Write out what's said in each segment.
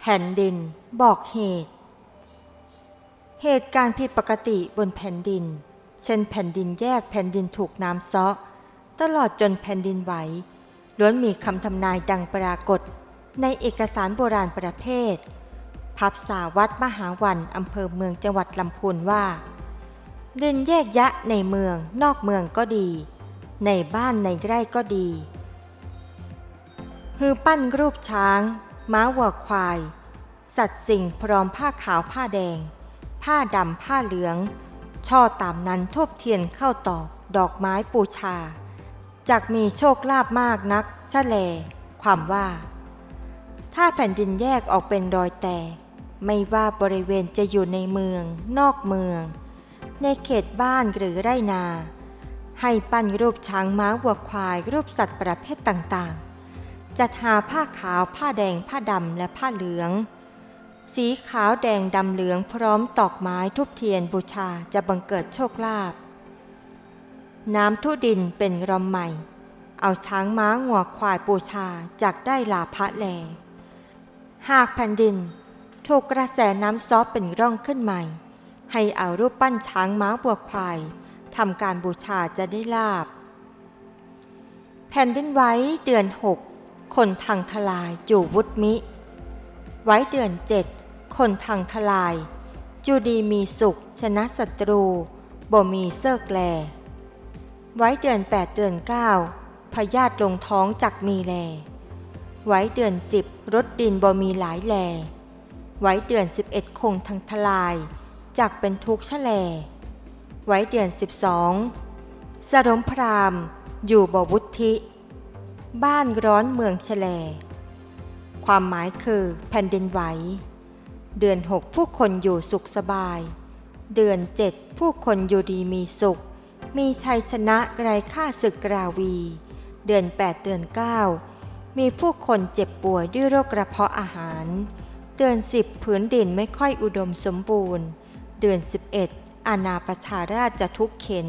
แผ่นดินบอกเหตุ เหตุการณ์ผิดปกติบนแผ่นดิน เช่นแผ่นดินแยกแผ่นดินถูกน้ำซาะ ตลอดจนแผ่นดินไหวล้วนมีคำทำนายดังปรากฏ ในเอกสารโบราณประเภท พับสาวัดมหาวันอำเภอเมืองจังหวัดลำพูนว่า ดินแยกยะในเมืองนอกเมืองก็ดี ในบ้านในไร่ก็ดี ฮือปั้นรูปช้าง ม้าวัวควาย สัตว์สิ่งพร้อมผ้าขาวผ้าแดง ผ้าดำผ้าเหลือง ช่อตามนั้นทบเทียนเข้าตอกดอกไม้ปูชาจากมีโชคลาภมากนักชะแลความว่า ถ้าแผ่นดินแยกออกเป็นรอยแตก ไม่ว่าบริเวณจะอยู่ในเมือง นอกเมือง ในเขตบ้านหรือไรนา ให้ปั้นรูปช้างม้าวัวควายรูปสัตว์ประเภทต่างๆ จัดหาผ้าขาวผ้าแดงผ้าดำและผ้าเหลือง สีขาวแดงดำเหลืองพร้อมตอกไม้ทุบเทียนบูชาจะบังเกิดโชคลาภน้ำทุดินเป็นรอมใหม่ เอาช้างม้างัวควายบูชาจากได้ลาภะแล หากแผ่นดิน ถูกกระแสน้ำซอฟเป็นร่องขึ้นใหม่ ให้เอารูปปั้นช้างม้าบัวควายทำการบูชาจะได้ลาบ แผ่นดินไหว้เดือนหกคนทางทลายอยู่วุฒมิ ไว้เดือนเจ็ด คนทางทลาย จูดีมีสุข ชนะศัตรูบ่มีเซิกแล ไว้เดือนแปดเดือนเก้าพยาธิลงท้องจักมีแล ไว้เดือนสิบรถดินบ่มีหลายแล ไว้เดือนสิบเอ็ดคงทางทลายจักเป็นทุกข์ชะแล ไว้เดือนสิบสองสรมพรามอยู่บ่วุธิ บ้านร้อนเมืองแฉลความหมายคือแผ่นดินไหว เดือนหกผู้คนอยู่สุขสบาย เดือนเจ็ดผู้คนอยู่ดีมีสุข มีชัยชนะไกรค่าศึกกราวี เดือนแปดเดือนเก้ามีผู้คนเจ็บป่วยด้วยโรคกระเพาะอาหาร เดือนสิบผืนดินไม่ค่อยอุดมสมบูรณ์ เดือนสิบเอ็ดอาณาประชาราชจะทุกข์เข็น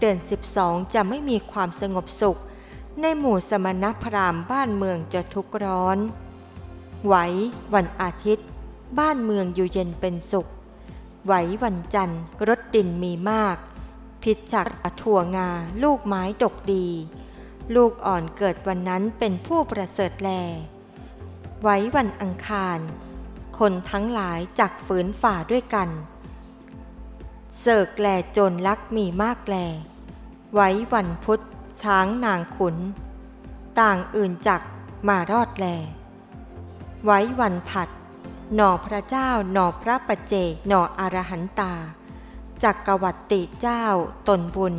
เดือนสิบสองจะไม่มีความสงบสุข ในหมู่สมณพราหมณ์บ้านเมืองจะทุกข์ร้อน ไหววันอาทิตย์ บ้านเมืองอยู่เย็นเป็นสุข ไหววันจันทร์รถดินมีมาก พิษจากถั่วงาลูกไม้ดกดี ลูกอ่อนเกิดวันนั้นเป็นผู้ประเสริฐแล ไว้วันอังคาร คนทั้งหลายจักฝืนฝ่าด้วยกันเสกแลจรลักมีมากแล ไว้วันพุธช้างนางขุน ต่างอื่นจักมารอดแล ไว้วันผัด หน่อพระเจ้าหน่อพระปัจเจกหน่ออรหันตา จักกวัตติเจ้าตนบุญ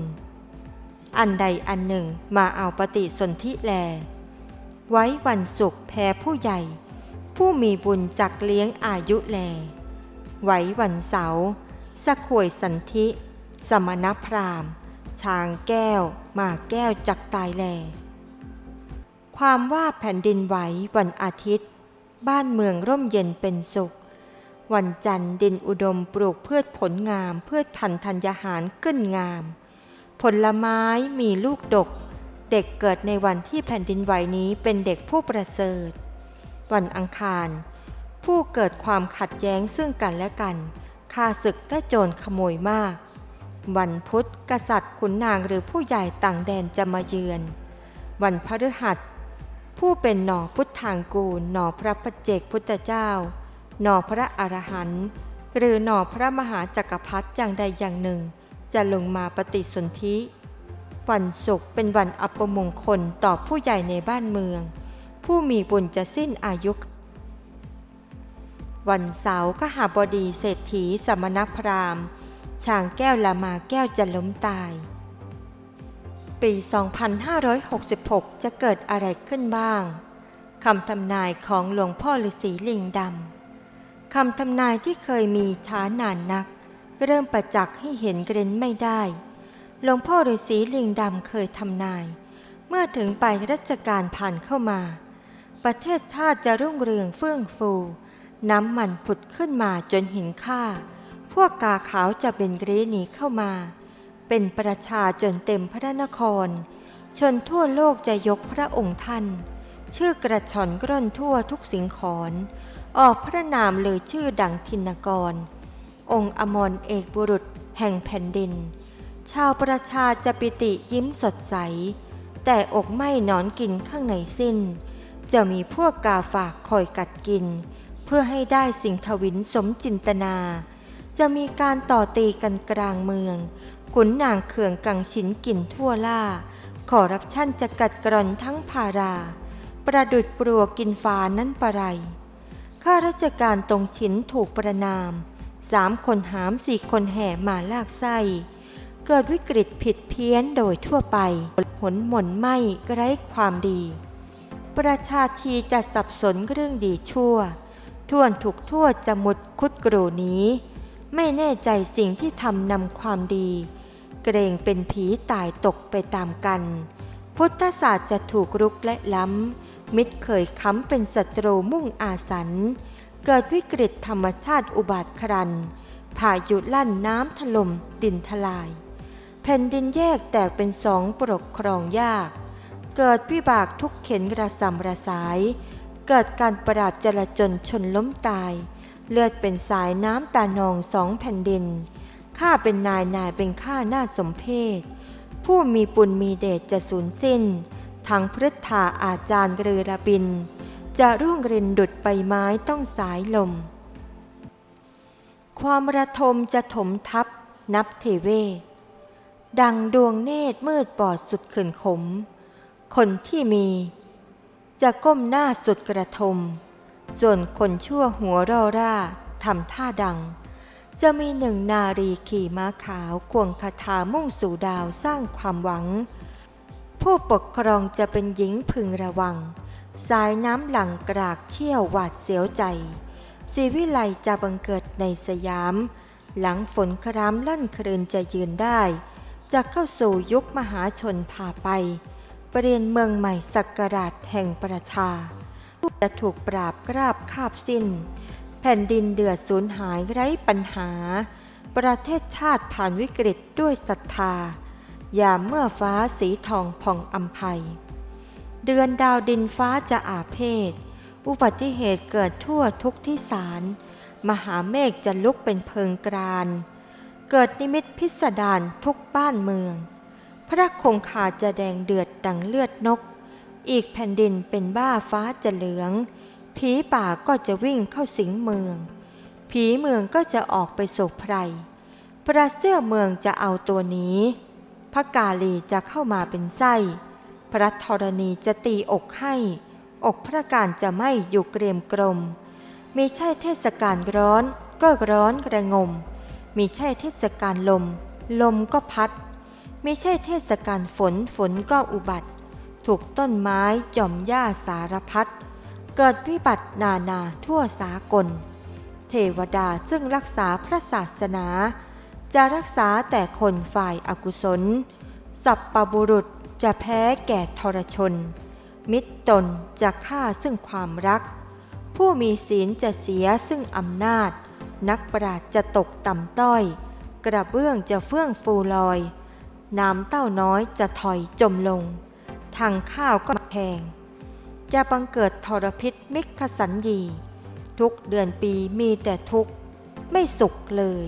อันใดอันหนึ่งมาเอาปฏิสนธิแล ไว้วันศุกร์แพ้ผู้ใหญ่ ผู้มีบุญจักเลี้ยงอายุแล ไว้วันเสาร์สะขวยสันธิ สมณพราหมณ์ ช้างแก้วหมาแก้วจักตายแล ความว่าแผ่นดินไหววันอาทิตย์ บ้านเมืองร่มเย็นเป็นสุข วันจันทร์ดินอุดมปลูกพืชผลงามพืชพันธุ์ธัญญาหารขึ้นงาม ผลไม้มีลูกดก เด็กเกิดในวันที่แผ่นดินไหวนี้เป็นเด็กผู้ประเสริฐ วันอังคาร ผู้เกิดความขัดแย้งซึ่งกันและกันฆ่าศึกและโจรขโมยมาก วันพุธกษัตริย์ขุนนางหรือผู้ใหญ่ต่างแดนจะมาเยือน วันพฤหัส ผู้เป็นหน่อพุทธทางกูลหน่อพระปัจเจกพุทธเจ้า หน่อพระอรหันต์หรือหน่อพระมหาจักรพรรดิอย่างใดอย่างหนึ่ง จะลงมาปฏิสนธิวันศุกร์เป็นวันอัปมงคลต่อผู้ใหญ่ในบ้านเมือง ผู้มีบุญจะสิ้นอายุ วันเสาร์ก็หาบดีเศรษฐีสมณพราหมณ์ช้างแก้วละมาแก้วจะล้มตาย ปี 2566 จะเกิดอะไรขึ้นบ้าง คำทำนายของหลวงพ่อฤาษีลิงดำ คำทำนายที่เคยมีช้านานนัก เริ่มประจักษ์ให้เห็นเกรนไม่ได้ หลวงพ่อฤาษีลิงดำเคยทำนาย เมื่อถึงไปรัชกาลผ่านเข้ามา ประเทศชาติจะรุ่งเรืองเฟื่องฟู น้ำมันผุดขึ้นมาจนเห็นค่า พวกกาขาวจะเป็นกรหนีเข้ามา เป็นประชาจนเต็มพระนคร ชนทั่วโลกจะยกพระองค์ท่าน ชื่อกระชอนกร่อนทั่วทุกสิงขรออกพระนามเลยชื่อดังทินกร องค์อมรเอกบุรุษแห่งแผ่นดิน ชาวประชาจะปิติยิ้มสดใส แต่อกไม่หนอนกินข้างในสิ้น จะมีพวกกาฝากคอยกัดกิน เพื่อให้ได้สิ่งทวินสมจินตนา จะมีการต่อตีกันกลางเมือง ขุนนางเขื่องกังชินกินทั่วล่า ขอรับชั่นจะกัดกร่อนทั้งพารา ประดุดปลัวกินฟ้านั้นปะไรข้าราชการตรงชินถูกประนามสามคนหามสี่คนแห่มาลากไส้ เกิดวิกฤตผิดเพี้ยนโดยทั่วไปหนหม่นไหมไร้ความดี ประชาชีจะสับสนเรื่องดีชั่วท่วนถูกทั่วจะหมดคุดกรูนี้ ไม่แน่ใจสิ่งที่ทำนำความดี เกรงเป็นผีตายตกไปตามกัน พุทธศาสตร์จะถูกรุกและล้ำ มิตรเคยค้ำเป็นศัตรูมุ่งอาสัน เกิดวิกฤตธรรมชาติอุบาทครันพายุลั่นน้ำถล่มดินทลาย แผ่นดินแยกแตกเป็นสองปกครองยาก เกิดวิบากทุกเข็นกระสำระสาย เกิดการประดาบจลาจนชนล้มตาย เลือดเป็นสายน้ำตานองสองแผ่นดิน ข้าเป็นนายนายเป็นข้าหน้าสมเพศ ผู้มีปุญมีเดชจะสูญสิ้น ทั้งพฤทธาอาจารย์เรือระบิน จะร่วงรินดุดใบไม้ต้องสายลม ความระทมจะถมทับนับเทเว ดังดวงเนตรมืดบอดสุดขืนขม คนที่มี จะก้มหน้าสุดกระทม ส่วนคนชั่วหัวร่อร่าทำท่าดัง จะมีหนึ่งนารีขี่ม้าขาวควงคาถามุ่งสู่ดาวสร้างความหวัง ผู้ปกครองจะเป็นหญิงพึงระวัง สายน้ำหลังกรากเชี่ยวหวาดเสียวใจสีวิไลจะบังเกิดในสยาม หลังฝนครามลั่นครืนจะยืนได้ จะเข้าสู่ยุคมหาชนพาไป เปลี่ยนเมืองใหม่สักการาชแห่งประชาจะถูกปราบกราบคาบสิ้น แผ่นดินเดือดสูญหายไร้ปัญหา ประเทศชาติผ่านวิกฤตด้วยศรัทธา ยามเมื่อฟ้าสีทองผ่องอัมภัย เดือนดาวดินฟ้าจะอาเพศ อุบัติเหตุเกิดทั่วทุกที่สาร มหาเมฆจะลุกเป็นเพิงกราน เกิดนิมิตพิสดารทุกบ้านเมือง พระคงคาจะแดงเดือดดังเลือดนก อีกแผ่นดินเป็นบ้าฟ้าจะเหลือง ผีป่าก็จะวิ่งเข้าสิงเมือง ผีเมืองก็จะออกไปโศกไพร พระเสื้อเมืองจะเอาตัวนี้ พระกาลีจะเข้ามาเป็นไส้ พระธรณีจะตีอกให้ อกพระการจะไม่อยู่เกรียมกรมมีใช่เทศกาลร้อนก็ร้อนกระงม มีใช่เทศกาลลม ลมก็พัดม่ใช่เทศกาลฝนฝนก็อุบัติ ถูกต้นไม้จอมหญ้าสารพัด เกิดวิบัตินานาทั่วสากล เทวดาซึ่งรักษาพระศาสนา จะรักษาแต่คนฝ่ายอากุศล สัพปบุรุษจะแพ้แก่ทรชน มิตรตนจะฆ่าซึ่งความรัก ผู้มีศีลจะเสียซึ่งอำนาจ นักปราชญ์จะตกต่ำต้อย กระเบื้องจะเฟื่องฟูลอย น้ำเต้าน้อยจะถอยจมลง ทางข้าวก็แพง จะบังเกิดทรพิษมิกขสัญญี ทุกเดือนปีมีแต่ทุกข์ ไม่สุขเลย